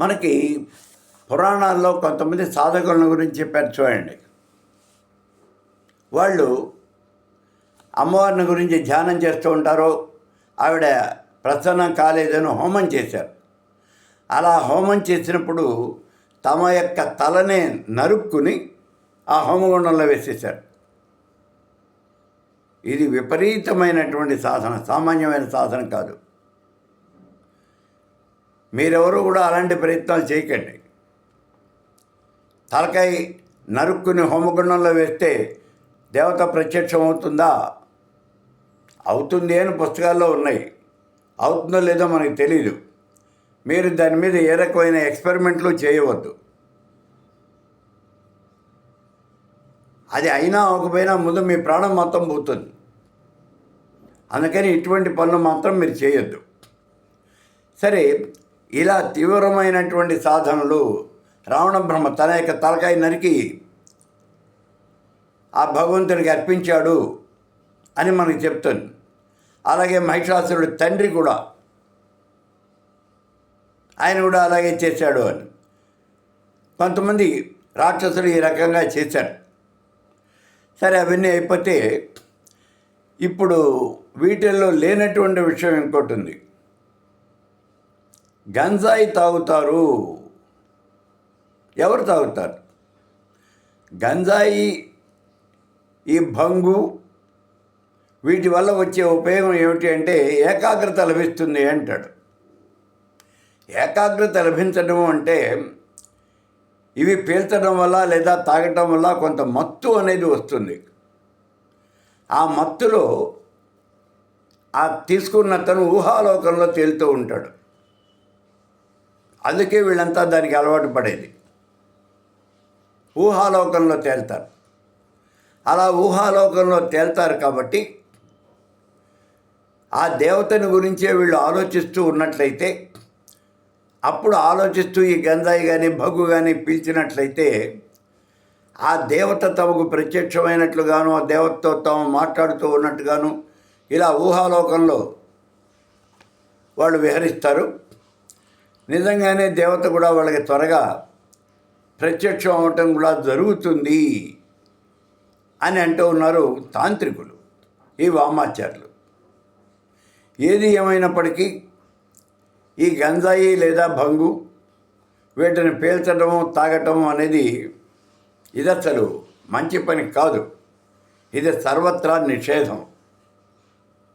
మనకి పురాణాల్లో కొంతమంది సాధకుల గురించి చెప్పారు చూడండి. వాళ్ళు అమ్మవారిని గురించి ధ్యానం చేస్తూ ఉంటారు. ఆవిడ ప్రసన్నం కాలేదని హోమం చేశారు. అలా హోమం చేసినప్పుడు తమ యొక్క తలనే నరుక్కుని ఆ హోమగుండంలో వేసేశారు. ఇది విపరీతమైనటువంటి సాధన సామాన్యమైన సాధన కాదు. మీరెవరూ కూడా అలాంటి ప్రయత్నాలు చేయకండి. తలకాయ నరుక్కుని హోమగుండంలో వేస్తే దేవత ప్రత్యక్షం అవుతుందా? అవుతుంది అని పుస్తకాల్లో ఉన్నాయి. అవుతుందో లేదో మనకు తెలియదు మీరు దాని మీద ఏ రకమైన ఎక్స్పెరిమెంట్లు చేయవద్దు. అది అయినా అవ్వకపోయినా ముందు మీ ప్రాణం మొత్తం పోతుంది. అందుకని ఇటువంటి పనులు మాత్రం మీరు చేయొద్దు. సరే ఇలా తీవ్రమైనటువంటి సాధనలు రావణ బ్రహ్మ తన యొక్క తలకాయ నరికి ఆ భగవంతుడికి అర్పించాడు అని మనకు చెప్తుంది. అలాగే మహిషాసురుడి తండ్రి కూడా ఆయన కూడా అలాగే చేశాడు అని. కొంతమంది రాక్షసులు ఈ రకంగా చేశారు. సరే అవన్నీ అయిపోతే ఇప్పుడు వీటిల్లో లేనటువంటి విషయం ఇంకోటి ఉంది. గంజాయి తాగుతారు. ఎవరు తాగుతారు? గంజాయి ఈ భంగు వీటి వల్ల వచ్చే ఉపయోగం ఏమిటి అంటే ఏకాగ్రత లభిస్తుంది అంటాడు. ఏకాగ్రత లభించడం అంటే ఇవి పీల్చడం వల్ల లేదా తాగటం వల్ల కొంత మత్తు అనేది వస్తుంది. ఆ మత్తులో ఆ తీసుకున్న తను ఊహాలోకంలో తేలుతూ ఉంటాడు. అందుకే వీళ్ళంతా దానికి అలవాటు పడేది. ఊహాలోకంలో తేల్తారు. అలా ఊహాలోకంలో తేల్తారు కాబట్టి ఆ దేవతని గురించే వీళ్ళు ఆలోచిస్తూ ఉన్నట్లయితే అప్పుడు ఆలోచిస్తూ ఈ గంధాయి కానీ భగ్గు కానీ పీల్చినట్లయితే ఆ దేవత తమకు ప్రత్యక్షమైనట్లుగాను ఆ దేవతతో తాము మాట్లాడుతూ ఉన్నట్టుగాను ఇలా ఊహాలోకంలో వాళ్ళు విహరిస్తారు. నిజంగానే దేవత కూడా వాళ్ళకి త్వరగా ప్రత్యక్షం అవటం కూడా జరుగుతుంది అని అంటూ ఉన్నారు తాంత్రికులు ఈ వామాచారులు ఏది ఏమైనప్పటికీ ఈ గంజాయి లేదా భంగు వీటిని పీల్చడం తాగటం అనేది ఇది అసలు మంచి పని కాదు. ఇది సర్వత్రా నిషేధం.